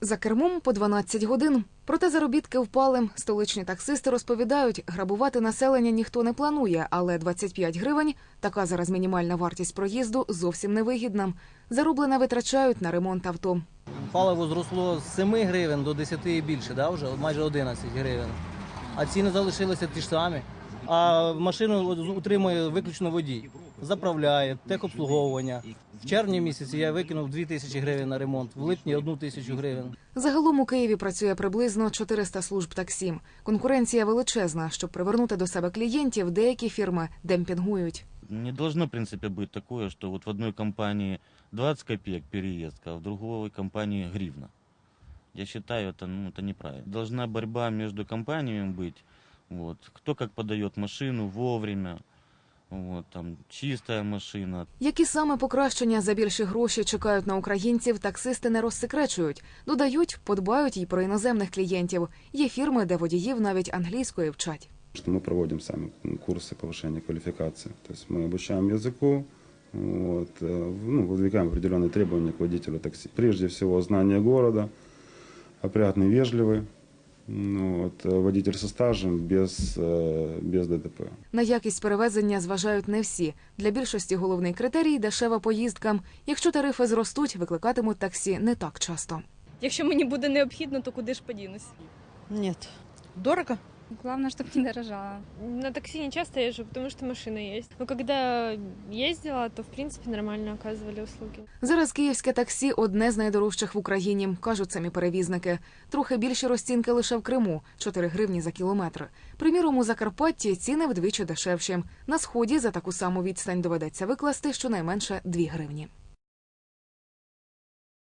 За кермом по 12 годин. Проте заробітки впали. Столичні таксисти розповідають, грабувати населення ніхто не планує, але 25 гривень така зараз мінімальна вартість проїзду зовсім невигідна. Зароблене витрачають на ремонт авто. Паливо зросло з 7 гривень до 10 і більше, да, вже майже 11 гривень. А ціни залишилися ті ж самі А машину утримує виключно водій. Заправляє, техобслуговування. В червні місяці я викинув 2 тисячі гривень на ремонт, в липні 1 тисячу гривень. Загалом у Києві працює приблизно 400 служб таксі. Конкуренція величезна. Щоб привернути до себе клієнтів, деякі фірми демпінгують. Не должно, в принципе, быть такое, что вот в одной компании 20 копеек переездка, а в другой компании гривна. Я считаю, это, ну, это неправильно. Должна борьба между компаниями быть. Вот. Кто как подает машину вовремя. Вот, там, чистая машина, Які саме покращення за більші гроші чекають на українців, таксисти не розсекречують. Додають, подбають і про іноземних клієнтів. Є фірми, де водіїв навіть англійської вчать. что мы проводим сами курсы повышения квалификации. То есть мы обучаем языку, вот, э, ну, выдвигаем определенные требования к водителю такси. Прежде всего, знание города, опрятный, вежливый, ну, от э, водитель со стажем, без, э, без ДТП. На якість перевезення зважають не всі. Для більшості головний критерій дешева поїздка. Якщо тарифи зростуть, викликатимуть таксі не так часто. Якщо мені буде необхідно, то куди ж подінусь? Ні, Дорого? Главное, чтобы не дорожало. На такси не часто езжу, потому что машина есть. Но когда ездила, то в принципе нормально оказывали услуги. Зараз київське таксі одне з найдорожчих в Україні, кажуть самі перевізники. Трохи більші розцінки лише в Криму 4 гривні за кілометр. Приміром, у Закарпатті ціни вдвічі дешевші. На сході за таку саму відстань доведеться викласти щонайменше 2 гривні.